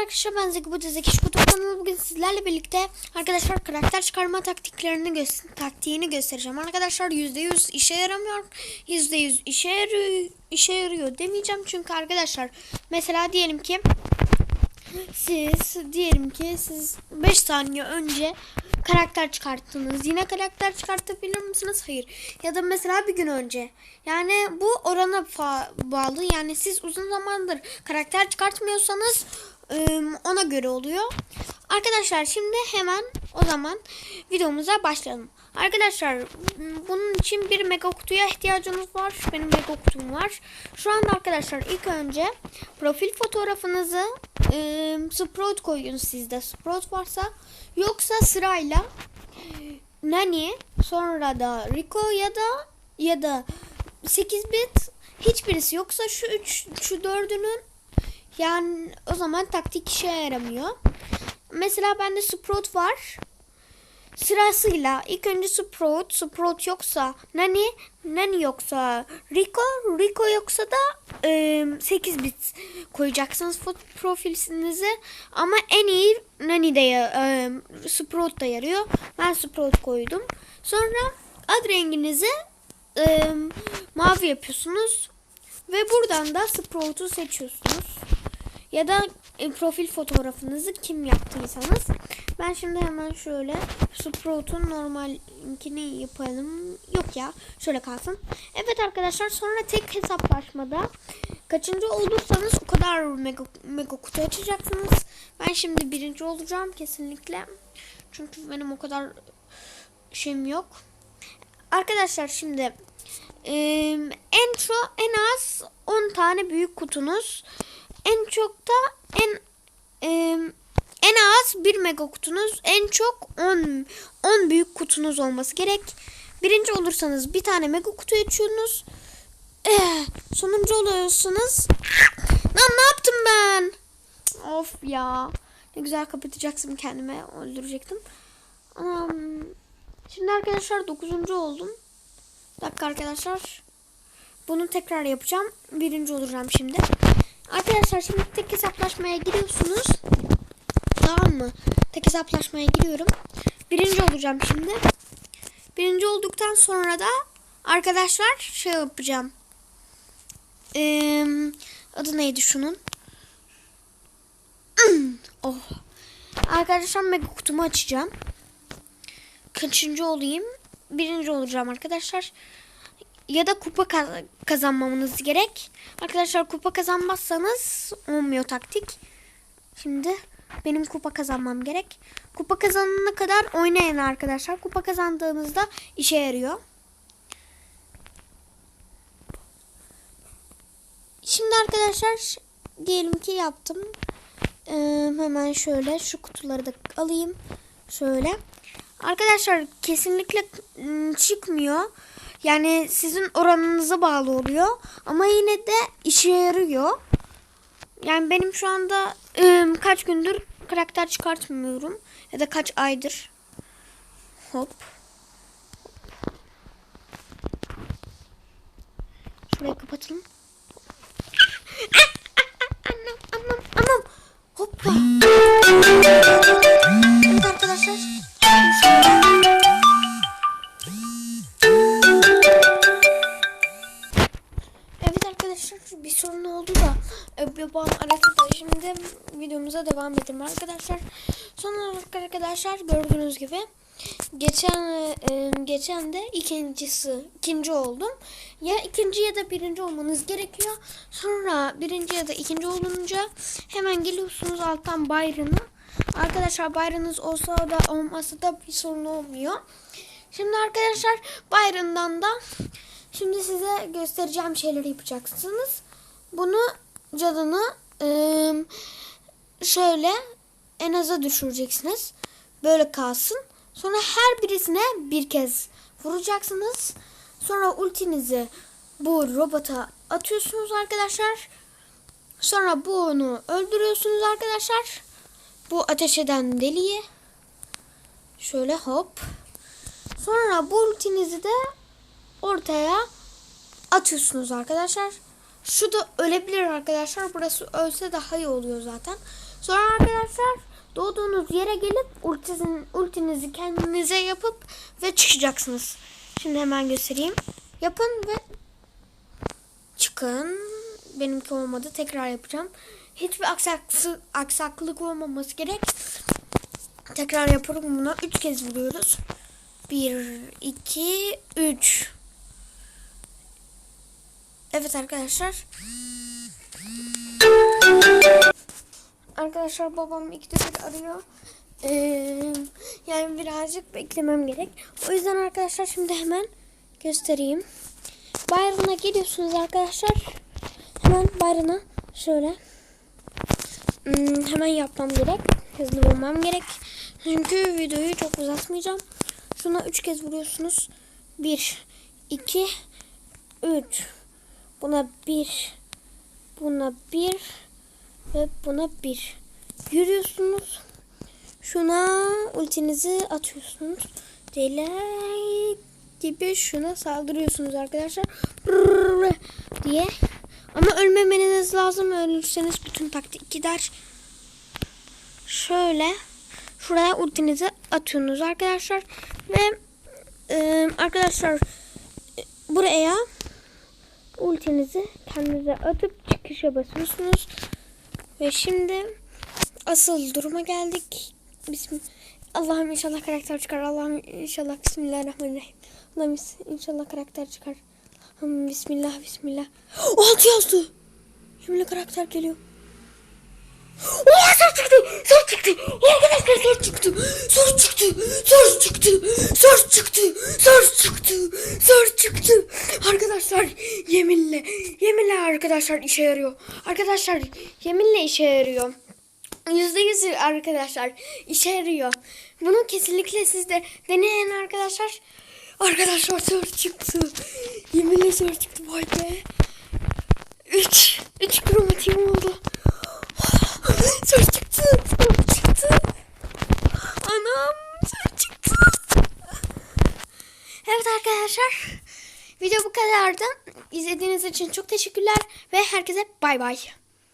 arkadaşlar ben Zeki bu Zeki Şukutu kanalı bugün sizlerle birlikte arkadaşlar karakter çıkarma taktiklerini gö- taktiğini göstereceğim. Arkadaşlar %100 işe yaramıyor. %100 işe yarıyor, işe yarıyor demeyeceğim çünkü arkadaşlar mesela diyelim ki siz diyelim ki siz 5 saniye önce karakter çıkarttınız. Yine karakter çıkartabilir misiniz? Hayır. Ya da mesela bir gün önce. Yani bu orana bağlı. Yani siz uzun zamandır karakter çıkartmıyorsanız ım, ona göre oluyor. Arkadaşlar şimdi hemen o zaman videomuza başlayalım. Arkadaşlar bunun için bir mega kutuya ihtiyacınız var. Benim mega kutum var. Şu anda arkadaşlar ilk önce profil fotoğrafınızı ım, Sprout koyun sizde. Sprout varsa yoksa sırayla Nani sonra da Rico ya da ya da 8 bit hiçbirisi yoksa şu 3 şu dördünün yani o zaman taktik işe yaramıyor. Mesela bende Sprout var. Sırasıyla ilk önce Sprout, Sprout yoksa Nani, Nani yoksa Rico, Rico yoksa da e, 8 bit koyacaksınız profilinize. Ama en iyi Nani de e, Sprout da yarıyor. Ben Sprout koydum. Sonra ad renginizi e, mavi yapıyorsunuz. Ve buradan da Sprout'u seçiyorsunuz. Ya da e, profil fotoğrafınızı kim yaptıysanız. Ben şimdi hemen şöyle Sprout'un normalinkini yapalım. Yok ya şöyle kalsın. Evet arkadaşlar sonra tek hesaplaşmada kaçıncı olursanız o kadar mega, mega kutu açacaksınız. Ben şimdi birinci olacağım kesinlikle. Çünkü benim o kadar şeyim yok. Arkadaşlar şimdi e, en en az 10 tane büyük kutunuz en çok da en e, en az bir mega kutunuz en çok 10 10 büyük kutunuz olması gerek. Birinci olursanız bir tane mega kutu açıyorsunuz. Eh, sonuncu oluyorsunuz. Lan ne yaptım ben? Of ya. Ne güzel kapatacaksın kendime öldürecektim. Anam. Şimdi arkadaşlar 9. oldum. Bir dakika arkadaşlar. Bunu tekrar yapacağım. Birinci olacağım şimdi. Arkadaşlar şimdi tek hesaplaşmaya giriyorsunuz. Tamam mı? Tek hesaplaşmaya giriyorum. Birinci olacağım şimdi. Birinci olduktan sonra da arkadaşlar şey yapacağım. Ee, adı neydi şunun? oh. Arkadaşlar mega kutumu açacağım. Kaçıncı olayım? Birinci olacağım arkadaşlar. Ya da kupa kaz- kazanmamız gerek. Arkadaşlar kupa kazanmazsanız olmuyor taktik. Şimdi benim kupa kazanmam gerek. Kupa kazanana kadar oynayın arkadaşlar. Kupa kazandığımızda işe yarıyor. Şimdi arkadaşlar diyelim ki yaptım. Ee, hemen şöyle şu kutuları da alayım. Şöyle. Arkadaşlar kesinlikle çıkmıyor. Yani sizin oranınıza bağlı oluyor. Ama yine de işe yarıyor. Yani benim şu anda ım, kaç gündür karakter çıkartmıyorum. Ya da kaç aydır. Hop. Şurayı kapatalım. Babam aradı şimdi videomuza devam edelim arkadaşlar. Son olarak arkadaşlar gördüğünüz gibi geçen e, geçen de ikincisi ikinci oldum. Ya ikinci ya da birinci olmanız gerekiyor. Sonra birinci ya da ikinci olunca hemen geliyorsunuz alttan bayrağına. Arkadaşlar bayrağınız olsa da olmasa da bir sorun olmuyor. Şimdi arkadaşlar bayrağından da Şimdi size göstereceğim şeyleri yapacaksınız. Bunu cadını ıı, şöyle en aza düşüreceksiniz. Böyle kalsın. Sonra her birisine bir kez vuracaksınız. Sonra ultinizi bu robota atıyorsunuz arkadaşlar. Sonra bunu öldürüyorsunuz arkadaşlar. Bu ateş eden deliği. Şöyle hop. Sonra bu ultinizi de ortaya atıyorsunuz arkadaşlar. Şu da ölebilir arkadaşlar. Burası ölse daha iyi oluyor zaten. Sonra arkadaşlar doğduğunuz yere gelip ultizin, ultinizi kendinize yapıp ve çıkacaksınız. Şimdi hemen göstereyim. Yapın ve çıkın. Benimki olmadı. Tekrar yapacağım. Hiçbir aksaksı, aksaklık olmaması gerek. Tekrar yapıyorum bunu. Üç kez vuruyoruz. Bir, iki, üç. Evet arkadaşlar. Arkadaşlar babam iki bir arıyor. Ee, yani birazcık beklemem gerek. O yüzden arkadaşlar şimdi hemen göstereyim. Bayrağına geliyorsunuz arkadaşlar. Hemen bayrağına şöyle. Hmm, hemen yapmam gerek. Hızlı olmam gerek. Çünkü videoyu çok uzatmayacağım. Şuna üç kez vuruyorsunuz. Bir, iki, üç. Buna bir, buna bir ve buna bir. Yürüyorsunuz. Şuna ultinizi atıyorsunuz. Deli gibi şuna saldırıyorsunuz arkadaşlar. Brrr diye. Ama ölmemeniz lazım. Ölürseniz bütün taktik gider. Şöyle şuraya ultinizi atıyorsunuz arkadaşlar. Ve e, arkadaşlar buraya ultinizi kendinize atıp çıkışa basıyorsunuz. Ve şimdi asıl duruma geldik. Bismillah. Allah'ım inşallah karakter çıkar. Allah'ım inşallah Bismillahirrahmanirrahim. Allah'ım inşallah karakter çıkar. Bismillah Bismillah. Altı yazdı. Şimdi karakter geliyor. Oha sor çıktı. Sor çıktı. Arkadaşlar sor çıktı. Sor çıktı. Sor çıktı. Sor çıktı. Sor çıktı. Sor çıktı. Arkadaşlar yeminle. Yeminle arkadaşlar işe yarıyor. Arkadaşlar yeminle işe yarıyor. Yüzde yüz arkadaşlar işe yarıyor. Bunu kesinlikle siz de deneyin arkadaşlar. Arkadaşlar sor çıktı. Yeminle sor çıktı vay be. Üç. Üç kromatiğim oldu. Sor çıktı. Sor çıktı. Anam sor çıktı. Evet arkadaşlar. Video bu kadardı. İzlediğiniz için çok teşekkürler. Ve herkese bay bay.